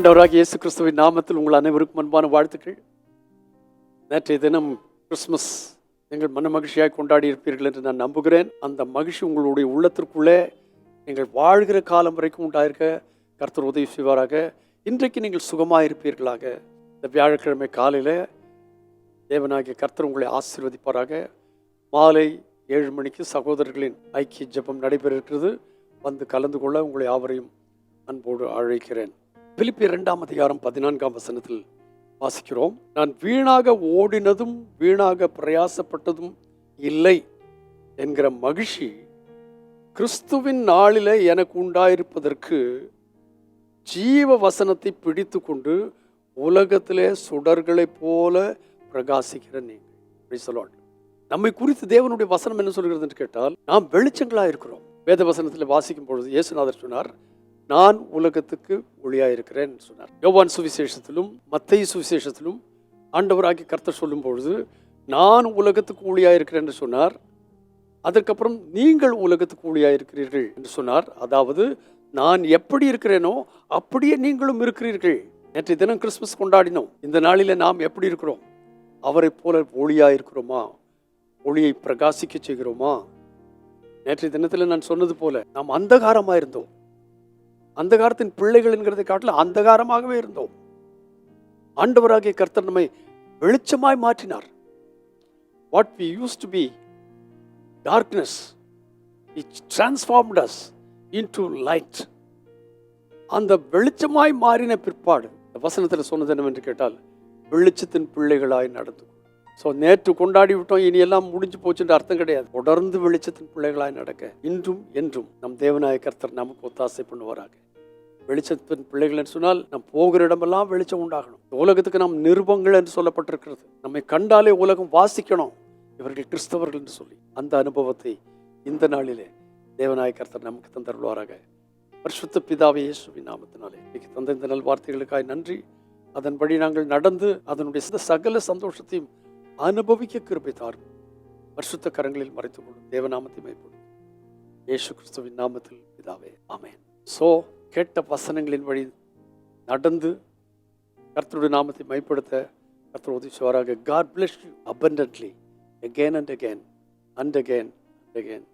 ஆண்டவராக இயேசு கிறிஸ்துவின் நாமத்தில் உங்கள் அனைவருக்கும் அன்பான வாழ்த்துக்கள். நேற்றைய தினம் கிறிஸ்மஸ் நீங்கள் மன மகிழ்ச்சியாக கொண்டாடி இருப்பீர்கள் என்று நான் நம்புகிறேன். அந்த மகிழ்ச்சி உங்களுடைய உள்ளத்திற்குள்ளே நீங்கள் வாழ்கிற காலம் வரைக்கும் உண்டாயிருக்க. கர்த்தர் உதவி செய்வாராக. இன்றைக்கு நீங்கள் சுகமாக இருப்பீர்களாக. இந்த வியாழக்கிழமை காலையில் தேவனாகிய கர்த்தர் உங்களை ஆசீர்வதிப்பாராக. மாலை ஏழு மணிக்கு சகோதரர்களின் ஐக்கிய ஜெபம் நடைபெற இருக்கிறது. வந்து கலந்து கொள்ள உங்களை யாவரையும் அன்போடு அழைக்கிறேன். பிலிப்பி இரண்டாம் அதிகாரம் பதினான்காம் வசனத்தில் வாசிக்கிறோம். நான் வீணாக ஓடினதும் வீணாக பிரயாசப்பட்டதும் இல்லை என்கிற மகிழ்ச்சி கிறிஸ்துவின் நாளில் எனக்கு உண்டாயிருப்பதற்கு ஜீவ வசனத்தை பிடித்து கொண்டு உலகத்திலே சுடர்களைப் போல பிரகாசிக்கிற நீங்கள். Praise நம்மை குறித்து தேவனுடைய வசனம் என்ன சொல்கிறது என்று கேட்டால் நாம் வெளிச்சங்களா இருக்கிறோம் வேத வசனத்தில் வாசிக்கும் பொழுது இயேசுநாதர் சொன்னார் நான் உலகத்துக்கு ஒளியாக இருக்கிறேன் சொன்னார். யோவான் சுவிசேஷத்திலும் மத்திய சுவிசேஷத்திலும் ஆண்டவராகி கர்த்தர் சொல்லும் பொழுது நான் உலகத்துக்கு ஒளியாக இருக்கிறேன் என்று சொன்னார். அதற்கப்புறம் நீங்கள் உலகத்துக்கு ஒளியாக இருக்கிறீர்கள் என்று சொன்னார். அதாவது நான் எப்படி இருக்கிறேனோ அப்படியே நீங்களும் இருக்கிறீர்கள். நேற்றைய தினம் கிறிஸ்மஸ் கொண்டாடினோம். இந்த நாளில் நாம் எப்படி இருக்கிறோம்? அவரை போல ஒளியாக இருக்கிறோமா ஒளியை பிரகாசிக்க செய்கிறோமா? நேற்றைய தினத்தில் நான் சொன்னது போல நாம் அந்தகாரமாக இருந்தோம் அந்தகாரத்தின் பிள்ளைகள் என்கிறதை காட்டிலும் அந்தகாரமாகவே இருந்தோம். ஆண்டவராகிய கர்த்தர் நம்மை வெளிச்சமாய் மாற்றினார். What we use to be darkness it transformed us into light அந்த வெளிச்சமாய் மாறின பிற்பாடு வசனத்தில் சொன்னது என்னவென்று கேட்டால் வெளிச்சத்தின் பிள்ளைகளாய் நடந்து. ஸோ நேற்று கொண்டாடி விட்டோம் இனி எல்லாம் முடிஞ்சு போச்சுன்ற அர்த்தம் கிடையாது. தொடர்ந்து வெளிச்சத்தின் பிள்ளைகளாய் நடக்க இன்றும் என்றும் நம் தேவநாயகர்த்தர் நமக்கு ஒத்தாசை பண்ணுவாராக. வெளிச்சத்தின் பிள்ளைகள் என்று சொன்னால் நாம் போகிற இடமெல்லாம் வெளிச்சம் உண்டாகணும். உலகத்துக்கு நாம் நிருபங்கள் என்று சொல்லப்பட்டிருக்கிறது. நம்மை கண்டாலே உலகம் வாசிக்கணும். இவர்கள் கிறிஸ்தவர்கள் என்று சொல்லி. அந்த அனுபவத்தை இந்த நாளிலே தேவநாய கர்த்தர் நமக்கு தந்தருள்வாராக. பரிசுத்த பிதாவே இயேசுவின் நாமத்தினாலே இன்னைக்கு தந்த இந்த நல் வார்த்தைகளுக்காய் நன்றி. அதன்படி நாங்கள் நடந்து அதனுடைய சில சகல சந்தோஷத்தையும் அனுபவிக்க கிருபை தாரும். பரிசுத்த கரங்களில் மறைத்துக் கொள்ளும் தேவநாமத்தை மேம்படும் இயேசு கிறிஸ்துவின் நாமத்தில் பிதாவே. ஆமென். ஸோ கேட்ட வசனங்களின் வழி நடந்து கர்த்தருடைய நாமத்தை மைப்படுத்த கர்த்தர் உதவிச்சுவாராக God bless you abundantly again and again and again and again